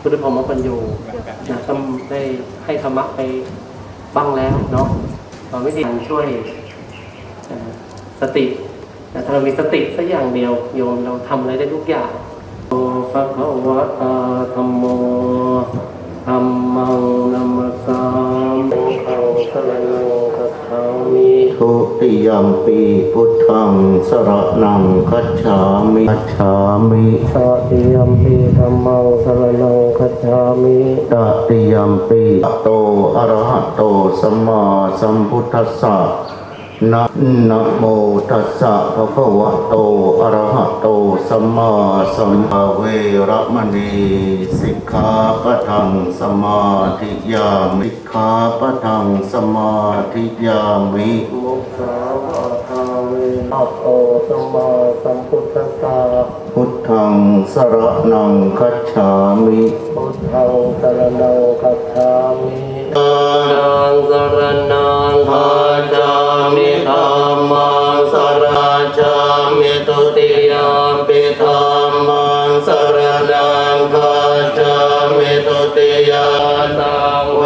พุทธพรมปัญโยนะก็ได้ให้ธรรมะไปบ้างแล้วเนาะเราไม่ด้ช่วยสติแต่ถ้าเรามีสติสักอย่างเดียวโยมเราทำอะไรได้ทุกอย่างโอภะคะวะตาธรรมโมธัมมังนัมสสามิขังสรณังคัจฉามิ ทุติยมปีพุทธังสรนังคัจฉามิคัจฉามิตติยมปีธรรมังสรณังคัจฉามิตติยมปีโตอะระหะโตสัมมาสัมพุทธัสสะ นะนะโมตัสสะภะคะวะโตอะระหะโตสัมมาสัมพุทธเวระมณีสิกขาปะทังสมาธิยามิสิกขาปะทังสมาธิยามิมุสาวาทาเวนะโตสัมมาสัมพุทธัสสะพุทธังสรนังคัจฉามิพุทธังสรณังคัจฉามินังสรณังคัจฉามิ ธัมมังสรณจามิตติยมปิธัมมังสรณังคัจามิตติยมตังเว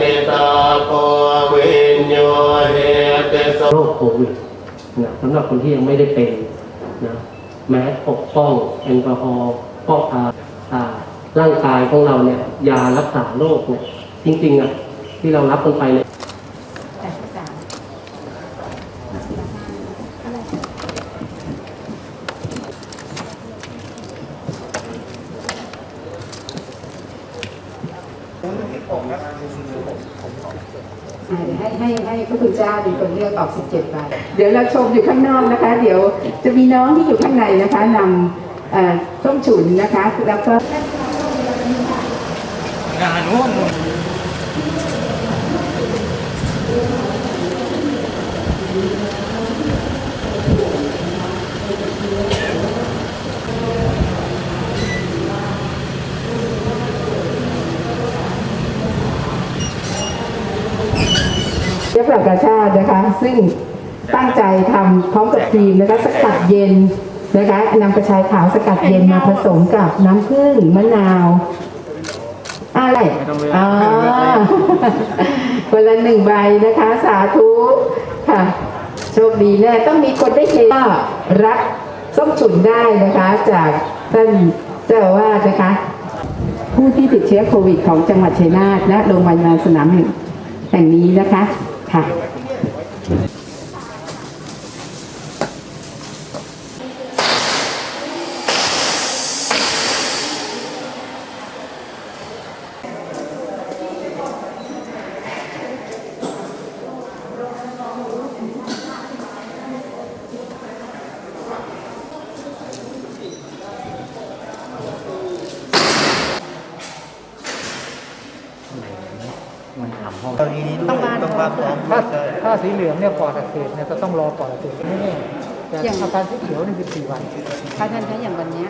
ทิตาโพวิญโยเหติสโรคโควิดนะสำหรับคนที่ยังไม่ได้เป็นนะแม้ปกป้องแอลกอฮอล์ป้องอ่าอ่าร่างกายของเราเนี่ยยารักษาโรคเนี่ย จริงๆอะที่เรารับกันไปเนี่ยอ่าเดี๋ยวให้ให้ให้พระคุณเจ้าเป็นคนเลือกออก 17ใบเดี๋ยวเราชมอยู่ข้างนอกนะคะ เดี๋ยวจะมีน้องที่อยู่ข้างในนะคะนำเอ่อส้มฉุนนะคะ แล้วก็งานนู้น เรียบร้อยกาชาตินะคะ ซึ่งตั้งใจทำพร้อมกับทีมนะคะสกัดเย็นนะคะนำกระชายขาวสกัดเย็นมาผสมกับน้ำผึ้งมะนาวอะไรอ๋อคนละหนึ่งใบนะคะ สาธุค่ะ โชคดีแน่ต้องมีคนได้เห็นว่ารักส้มฉุนได้นะคะ จากท่านเจ้าอาวานะคะ ผู้ที่ติดเชื้อโควิดของจังหวัดชัยนาทและโรงพยาบาลสนามแห่งนี้นะคะค่ะ ต้องมาต้องมาถ้าถ้าสีเหลืองเนี่ยปอดอักเสบเนี่ยจะต้องรอปอดอักเสบไม่แน่แต่อย่างอาการสีเขียวนี่คือสี่วันพระท่านคะอย่างวันเนี้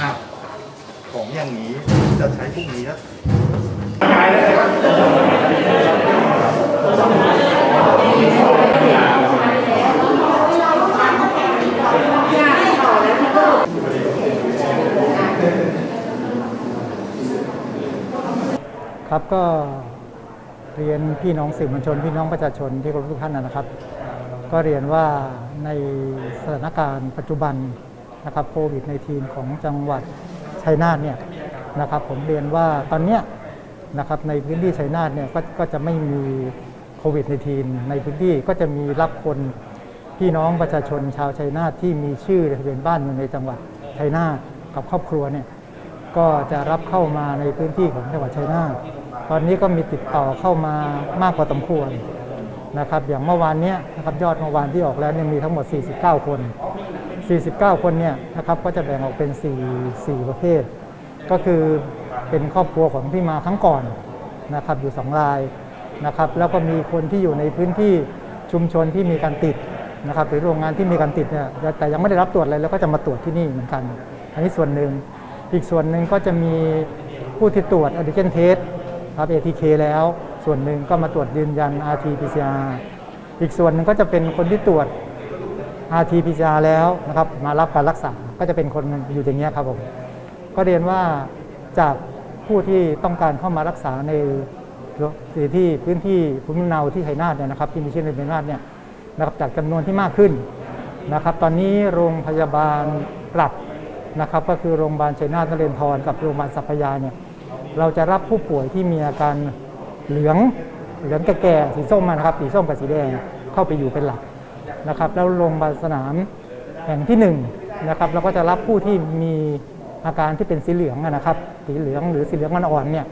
อ้าวของอย่างนี้จะใช้พรุ่งนี้นะครับก็เรียนพี่น้องสื่อมวลชน พี่น้องประชาชนที่เคารพทุกท่านนะครับ ก็เรียนว่าในสถานการณ์ปัจจุบันนะครับโควิด -19 ของจังหวัดชัยนาทเนี่ยนะครับผมเรียนว่าตอนเนี้ยนะครับในพื้นที่ชัยนาทเนี่ยก็ก็จะไม่มีโควิด -19 ในพื้นที่ก็จะมีรับคนพี่น้องประชาชนชาวชัยนาทที่มีชื่อทะเบียนบ้านอยู่ในจังหวัดชัยนาทกับครอบครัวเนี่ยก็จะรับเข้ามาในพื้นที่ของจังหวัดชัยนาทตอนนี้ก็มีติดต่อเข้ามามากพอสมควร นะครับอย่างเมื่อวานเนี้ยนะครับยอดเมื่อวานที่ออกแล้วเนี่ยมีทั้งหมด 49 คน 49 คนเนี่ยนะครับก็จะแบ่งออกเป็น 4 4 ประเภท ก็คือเป็นครอบครัวของที่มาครั้งก่อนนะครับอยู่ 2 รายนะครับแล้วก็มีคนที่อยู่ในพื้นที่ชุมชนที่มีการติดนะครับหรือโรงงานที่มีการติดเนี่ยแต่ยังไม่ได้รับตรวจเลยแล้วก็จะมาตรวจที่นี่เหมือนกัน อันนี้ส่วนหนึ่งอีกส่วนหนึ่งก็จะมีผู้ที่ตรวจ antigen test ครับ ATK แล้ว ส่วนหนึ่งก็มาตรวจยืนยัน RT PCR อีกส่วนหนึ่งก็จะเป็นคนที่ตรวจ RT PCR แล้วนะครับ มารับการรักษาก็จะเป็นคนอยู่อย่างเงี้ยครับผมก็เรียนว่าจากผู้ที่ต้องการเข้ามารักษาในที่พื้นที่ภูมิลำเนาที่ชัยนาทเนี่ยนะครับ ที่มีเชื่อในชัยนาทเนี่ยนะครับจากจำนวนที่มากขึ้นนะครับ ตอนนี้โรงพยาบาลปรับนะครับ ก็คือโรงพยาบาลชัยนาทนเรนทรกับโรงพยาบาลสัพพยาเนี่ยเราจะรับผู้ป่วยที่มีอาการ เหลืองเหลืองแก่ๆสีส้มนะครับสีส้มกับสีแดงเข้าไปอยู่เป็นหลักนะครับ แล้วโรงพยาบาลสนามแห่งที่1นงนะครับเราก็จะรับผู้ที่มีอาการที่เป็นสีเหลืองนะครับ สีเหลืองหรือสีเหลืองมันอ่อนเนี่ย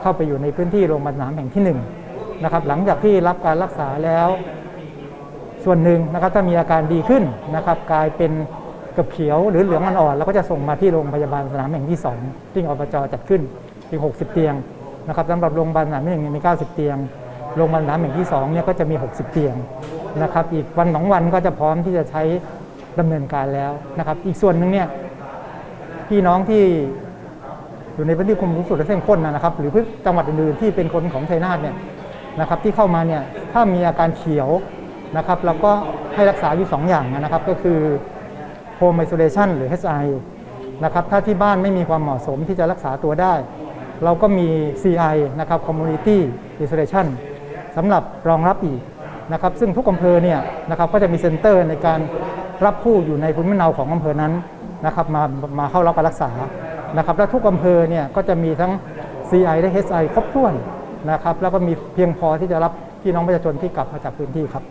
เข้าไปอยู่ในพื้นที่โรงพยาบาลสนามแห่งที่1นงนะครับหลังจากที่รับการรักษาแล้ว ส่วนหนึ่งนะครับถ้ามีอาการดีขึ้นนะครับ กลายเป็นกับเขียวหรือเหลืองมันอ่อนเราก็จะส่งมาที่โรงพยาบาลสนามแห่งที่2ที่อบจจัดขึ้นอีก60 เตียง นะครับสำหรับโรงพยาบาลสนามแห่งหนึ่งมี 90 เตียง โรงพยาบาลสนามแห่งที่2เนี่ยก็จะมี 60 เตียงนะครับ อีกวันสองวันก็จะพร้อมที่จะใช้ดำเนินการแล้วนะครับ อีกส่วนหนึ่งเนี่ยพี่น้องที่อยู่ในพื้นที่คุมสูงสุดและเข้มข้นนะครับ หรือพื้นจังหวัดอื่นๆที่เป็นคนของชัยนาทเนี่ยนะครับ ที่เข้ามาเนี่ยถ้ามีอาการเขียวนะครับเราก็ให้รักษาอยู่สองอย่างนะครับ ก็คือ Home Isolation หรือ HI นะครับถ้าที่บ้านไม่มีความเหมาะสมที่จะรักษาตัวได้ เราก็มี CI นะครับ Community Isolation สำหรับรองรับอีกนะครับซึ่งทุกอำเภอเนี่ยนะครับก็จะมีเซ็นเตอร์ในการรับผู้อยู่ในภูมิลำเนาของอำเภอนั้นนะครับมามาเข้ารับการรักษานะครับและทุกอำเภอเนี่ยก็จะมีทั้ง CI และ HI ครบถ้วนนะครับแล้วก็มีเพียงพอที่จะรับพี่น้องประชาชนที่กลับมาจากพื้นที่ครับ